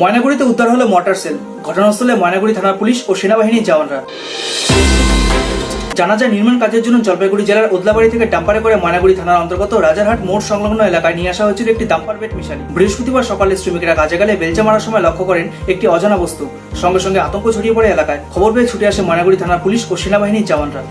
ময়নাগুড়িতে উদ্ধার হলো mortar sell. ঘটনাস্থলে ময়নাগুড়ি থানার পুলিশ ও সেনাবাহিনীর জওয়ানরা। জানা যায় নির্মাণ কাজের জন্য জলপাইগুড়ি জেলার ওদলাবাড়ি থেকে ডাম্পারে করে ময়নাগুড়ি থানার অন্তর্গত রাজারহাট মোড় সংলগ্ন এলাকায় নিয়ে আসা হয়েছিল একটি ডাম্পার বেড মিশালি। বৃহস্পতিবার সকালে শ্রমিকেরা কাজে গেলে বেলচা মারার সময় লক্ষ্য করেন একটি অজানা বস্তু। সঙ্গে সঙ্গে আতঙ্ক ছড়িয়ে পড়ে এলাকায়। খবর পেয়ে ছুটে আসে ময়নাগুড়ি থানার পুলিশ ও সেনাবাহিনীর জওয়ানরা।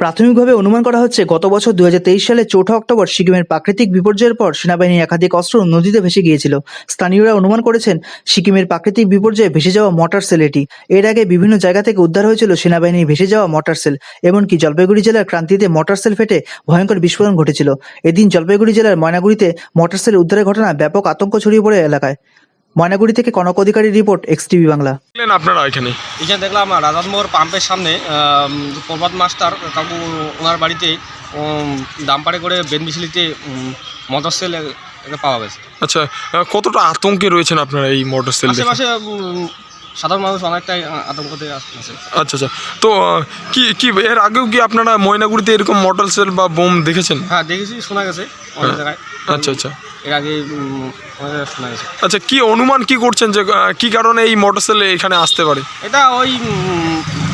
প্রাথমিকভাবে অনুমান করা হচ্ছে গত বছর দুহাজার তেইশ সালে চৌঠা অক্টোবর সিকিমের প্রাকৃতিক বিপর্যয়ের পর সেনাবাহিনীর একাধিক অস্ত্র নদীতে ভেসে গিয়েছিল। স্থানীয়রা অনুমান করেছেন, সিকিমের প্রাকৃতিক বিপর্যয়ে ভেসে যাওয়া মটার সেল এটি। এর আগে বিভিন্ন জায়গা থেকে উদ্ধার হয়েছিল সেনাবাহিনীর ভেসে যাওয়া মটার সেল, এমনকি জলপাইগুড়ি জেলার ক্রান্তিতে মটার সেল ফেটে ভয়ঙ্কর বিস্ফোরণ ঘটেছিল। এদিন জলপাইগুড়ি জেলার ময়নাগুড়িতে মটার সেল উদ্ধারের ঘটনা ব্যাপক আতঙ্ক ছড়িয়ে পড়ে এলাকায়। ময়নাগুড়ি থেকে Kanak Adhikari report X TV Bangla. দেখলেন আপনারা এখানে? এখানে দেখলাম রাজাতমোহর পাম্পের সামনে আম, প্রভাত মাস্টার কাকু ওনার বাড়িতে উম, ডাম্পারে করে বেনবিশলিতে মোটর সেল পাওয়া গেছে। আচ্ছা আহ, কতটা আতঙ্কে রয়েছেন আপনারা এই মোটর সেল আশেপাশে উম, সাধারণ মানুষ অনেকটাই আতঙ্কতে আছে। আচ্ছা আচ্ছা। তো কি কি এর আগেও কি আপনারা ময়নাগুড়িতে এরকম মোটর সেল বা বোম দেখেছেন? হ্যাঁ দেখেছি শোনা গেছে অনেক জায়গায়। আচ্ছা আচ্ছা। এর আগে শোনা গেছে। আচ্ছা কি অনুমান কি করছেন যে কি কারণে এই মোটর সেল এখানে আসতে পারে? এটা ওই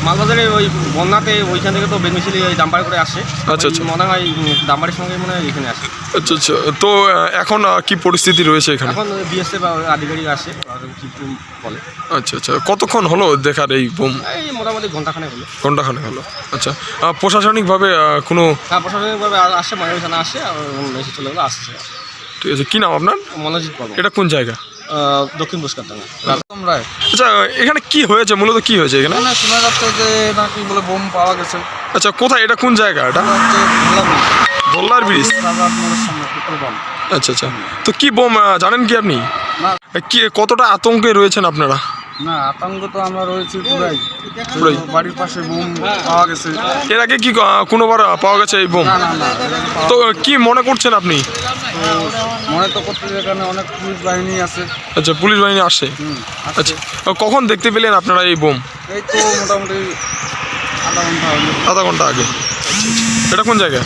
মালবাজারে ওই বন্যাতে ওইখান থেকে তো বেনবিশলি ওই ডাম্পারে করে আসে। আচ্ছা, আচ্ছা। মনে হয় ডাম্পারের সঙ্গে মনে হয় এখানে আসে। আচ্ছা আচ্ছা। তো এখন কি পরিস্থিতি রয়েছে এখানে? এখন বিএসএফ আধিকারিক আসে। বলে। আচ্ছা আচ্ছা। কতক্ষণ হলো দেখার এই বোম? এই মোটামুটি ঘন্টাখানে হলো। ঘন্টাখানে হলো। আচ্ছা। প্রশাসনিকভাবে কোনো হ্যাঁ প্রশাসনিকভাবে আসে ময়ূর থানা আসে আর এসে চলে গেলো আসছে। ঠিক আছে। কী নাম আপনার? মনোজিৎ এটা কোন জায়গা? দক্ষিণ রায়। আচ্ছা এখানে কি হয়েছে? মূলত কি হয়েছে এখানে? এখানে শোনা যাচ্ছে যে নাকি বলে বোম পাওয়া গেছে। আচ্ছা কোথায়? এটা কোন জায়গা এটা? ব্রিজ। আচ্ছা আচ্ছা। তো কি বোম জানেন কি আপনি? না কি কতটা আতঙ্কে রয়েছেন আপনারা? না আতঙ্ক তো আমরা রয়েছি পুরাই। পুরাই। বাড়ির পাশে বোম পাওয়া গেছে। এর আগে কি কোনোবার পাওয়া গেছে এই বোম? তো কি মনে করছেন আপনি? মনে তো করতে এখানে অনেক পুলিশ বাহিনী আছে। আচ্ছা পুলিশ বাহিনী আসে। আচ্ছা কখন দেখতে পেলেন আপনারা এই বোম? এই তো মোটামুটি আধা ঘণ্টা হলো আধা ঘণ্টা আগে। এটা কোন জায়গায়?